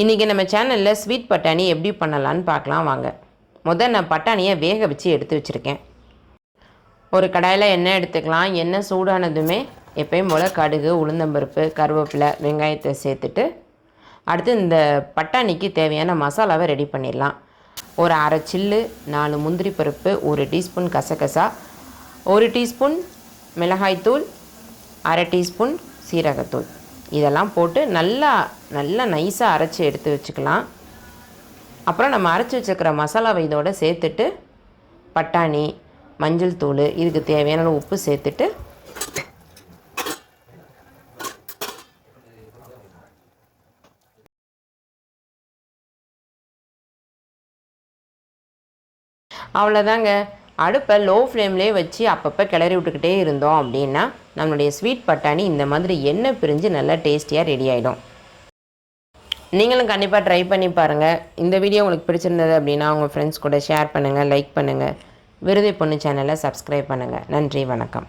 இன்றைக்கி நம்ம சேனலில் ஸ்வீட் பட்டாணி எப்படி பண்ணலான்னு பார்க்கலாம் வாங்க. முதல் நான் பட்டாணியை வேக வச்சு எடுத்து வச்சுருக்கேன். ஒரு கடாயில் எண்ணெய் எடுத்துக்கலாம். எண்ணெய் சூடானதுமே எப்பயும் போல் கடுகு உளுந்தம்பருப்பு கருவேப்பிலை வெங்காயத்தை சேர்த்துட்டு அடுத்து இந்த பட்டாணிக்கு தேவையான மசாலாவை ரெடி பண்ணிடலாம். ஒரு அரை சில்லு நாலு முந்திரி பருப்பு ஒரு டீஸ்பூன் கசகசா ஒரு டீஸ்பூன் மிளகாய்த்தூள் அரை டீஸ்பூன் சீரகத்தூள். இதெல்லாம் போட்டு நல்லா நல்லா நைஸாக அரைச்சி எடுத்து வச்சுக்கலாம். அப்புறம் நம்ம அரைச்சி வச்சுருக்கிற மசாலாவை இதோட சேர்த்துட்டு பட்டாணி மஞ்சள் தூள் இதுக்கு தேவையான உப்பு சேர்த்துட்டு அவ்வளோதாங்க அடுப்பை லோ ஃப்ளேம்லேயே வச்சு அப்பப்போ கிளறி விட்டுக்கிட்டே இருந்தோம் அப்படின்னா நம்மளுடைய ஸ்வீட் பட்டாணி இந்த மாதிரி எண்ணெய் பிரிஞ்சு நல்லா டேஸ்டியாக ரெடி ஆகிடும் நீங்களும் கண்டிப்பாக ட்ரை பண்ணி பாருங்கள் இந்த வீடியோ உங்களுக்கு பிடிச்சிருந்தது அப்படின்னா உங்கள் ஃப்ரெண்ட்ஸ் கூட ஷேர் பண்ணுங்கள் லைக் பண்ணுங்கள் விருதை பொண்ணு சேனலை சப்ஸ்கிரைப் பண்ணுங்கள் நன்றி வணக்கம்.